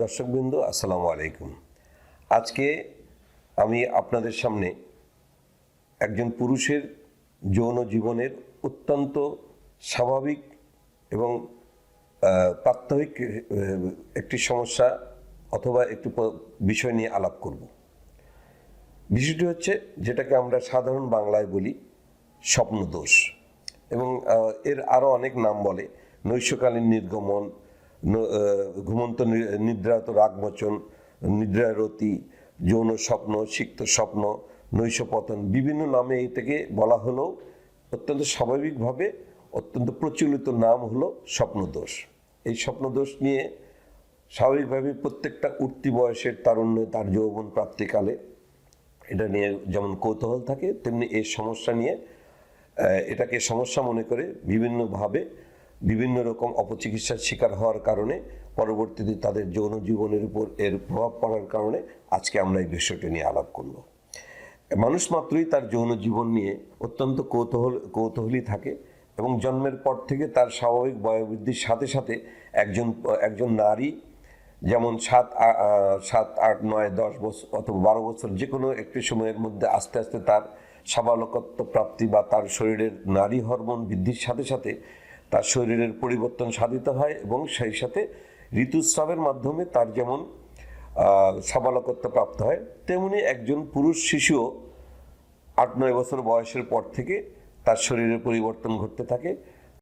দর্শকবৃন্দ, আসসালামু আলাইকুম। আজকে আমি আপনাদের সামনে একজন পুরুষের যৌন জীবনের অত্যন্ত স্বাভাবিক এবং প্রাত্যহিক একটি সমস্যা অথবা একটি বিষয় নিয়ে আলাপ করব। বিষয়টি হচ্ছে যেটাকে আমরা সাধারণ বাংলায় বলি স্বপ্নদোষ এবং এর আরও অনেক নাম বলে। নৈশকালীন নির্গমন ঘুমন্ত নিদ্রাত রাগমোচন নিদ্রারতি যৌন স্বপ্ন, সিক্ত স্বপ্ন নৈশপতন বিভিন্ন নামে এটাকে বলা হলেও অত্যন্ত স্বাভাবিকভাবে অত্যন্ত প্রচলিত নাম হলো স্বপ্নদোষ। এই স্বপ্নদোষ নিয়ে স্বাভাবিকভাবে প্রত্যেকটা উঠতি বয়সের তারুণ্য, তার যৌবন প্রাপ্তিকালে এটা নিয়ে যেমন কৌতূহল থাকে, তেমনি এই সমস্যা নিয়ে এটাকে সমস্যা মনে করে বিভিন্নভাবে বিভিন্ন রকম অপচিকিৎসার শিকার হওয়ার কারণে পরবর্তীতে তাদের যৌন জীবনের উপর এর প্রভাব পড়ার কারণে আজকে আমরা এই বিষয়টি নিয়ে আলাপ করব। মানুষ মাত্রই তার যৌন জীবন নিয়ে অত্যন্ত কৌতূহল, কৌতূহলী থাকে এবং জন্মের পর থেকে তার স্বাভাবিক বয়োবৃদ্ধির সাথে সাথে একজন একজন নারী, যেমন সাত সাত, আট, নয়, দশ বছর অথবা বারো বছর যে কোনো একটি সময়ের মধ্যে আস্তে আস্তে তার সাবালকত্ব প্রাপ্তি বা তার শরীরের নারী হরমোন বৃদ্ধির সাথে সাথে তার শরীরের পরিবর্তন সাধিত হয় এবং সেই সাথে ঋতুস্রাবের মাধ্যমে তার যেমন সাবালকত্ব প্রাপ্ত হয়, তেমনি একজন পুরুষ শিশুও আট নয় বছর বয়সের পর থেকে তার শরীরের পরিবর্তন ঘটতে থাকে।